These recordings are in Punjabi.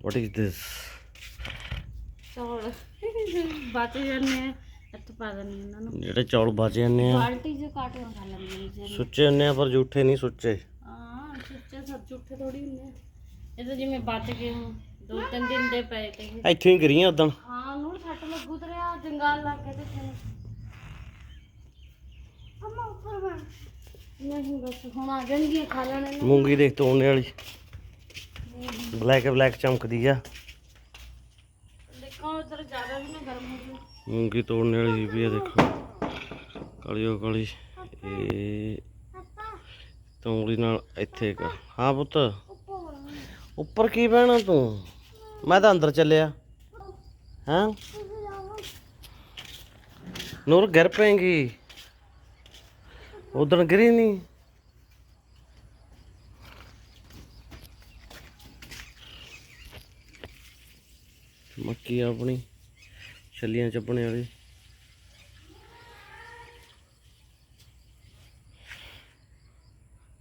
ਇਜ਼ ਦਿਸ ਚੌਲ। ਬਚ ਜਾਂਦੇ ਆ ਇੱਥੇ ਪਾ ਦਿੰਦੇ ਇਹਨਾਂ ਨੂੰ। ਜਿਹੜੇ ਚੌਲ ਬਚ ਜਾਂਦੇ ਆ। ਬਾਲਟੀ 'ਚ ਕਾਟ ਖਾ ਲੈਂਦੇ ਨੇ ਜੀ। ਸੁੱਚੇ ਹੁੰਦੇ ਆ ਪਰ ਜੂਠੇ ਨਹੀਂ ਸੁੱਚੇ। ਹਾਂ ਸੁੱਚੇ ਸਭ ਝੂਠੇ ਥੋੜੀ ਹੁੰਦੇ। ਇਹ ਤਾਂ ਜਿਵੇਂ ਬਚ ਗਏ ਹੁਣ ਦੋ ਤਿੰਨ ਦਿਨ ਦੇ ਪਏ ਤੇ। ਇੱਥੇ ਹੀ ਕਰੀਆਂ ਉਦੋਂ ਹਾਂ ਨੂੰ ਸੱਟ ਲੱਗੂ ਤੇ ਰਿਹਾ ਜੰਗਾਲ ਲੱਗ ਕੇ ਤੇ ਅਮਾ ਉੱਪਰ ਬਣ ਨਹੀਂ ਬਸ ਹੁਣ ਆ ਜਾਣਗੀਆਂ ਖਾ ਲੈਣੇ ਮੂੰਗੀ ਦੇਖ ਤੋੜਨੇ ਵਾਲੀ। ਬਲੈਕ ਬਲੈਕ ਚਮਕਦੀ ਆ। ਦੇਖੋ ਉਧਰ ਜ਼ਿਆਦਾ ਵੀ ਨਾ ਗਰਮ ਹੋ ਜਾਊ। ਮੂੰਗੀ ਤੋੜਨੇ ਵਾਲੀ ਵੀ ਆ ਦੇਖੋ। ਕਾਲੀ। ਉਹ ਕਾਲੀ ਇਹ ਤੌਂਗਲੀ ਨਾਲ ਇੱਥੇ ਕਰ ਹਾਂ ਪੁੱਤ। ਉੱਪਰ ਕੀ ਬਹਿਣਾ ਤੂੰ? ਮੈਂ ਤਾਂ ਅੰਦਰ ਚੱਲਿਆ। ਹਾਂ? ਨੂਰ ਗਿਰ ਪਏਗੀ। ਉਧਰ ਗਿਰੀ ਨਹੀਂ ਮੱਕੀ ਆਪਣੀ ਛੱਲੀਆਂ ਚੱਪਣੇ ਵਾਲੀ।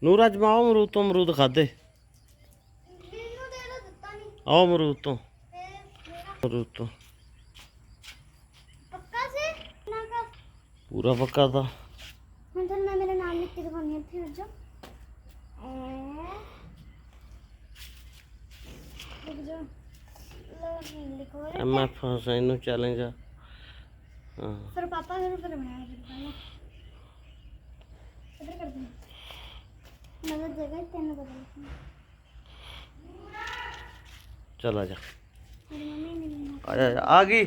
ਨੂਰ ਅੱਜ ਮਾਓ ਅਮਰੂਦ ਤੋਂ ਅਮਰੂਦ ਖਾਦੇ ਆਓ ਅਮਰੂਦ ਤੋਂ। ਅਮਰੂਦ ਤੋਂ। ਪੱਕਾ ਸੀ? ਨਾ ਕਾ। ਪੂਰਾ ਪੱਕਾ ਤਾਂ। ਹੁਣ ਤਾਂ ਮੈਂ ਮੇਰਾ ਨਾਮ ਲਿਖ ਕੇ ਦਿਖਾਉਣੀ ਹੈ ਫਿਰ ਜਾ ਲਿਖ ਜਾ। ਲੋ ਲਿਖੋ ਐਮ ਐਫ ਹਸੈਨ ਨੂੰ ਚੈਲੰਜ ਆ। ਹਾਂ। ਫਿਰ ਪਾਪਾ ਨੂੰ ਫਿਰ ਬਣਾਇਆ ਫਿਰ ਪਹਿਲਾਂ ਕਿੱਧਰ ਕਰ ਦੂੰ। ਮੈਂ ਤਾਂ ਜਗ੍ਹਾ ਹੀ ਤੈਨੂੰ ਬਦਲ ਚਲ ਜਾ। ਮੇਰੀ ਮੰਮੀ ਨੇ ਮੈਨੂੰ ਆ ਜਾ। ਆ ਗਈ।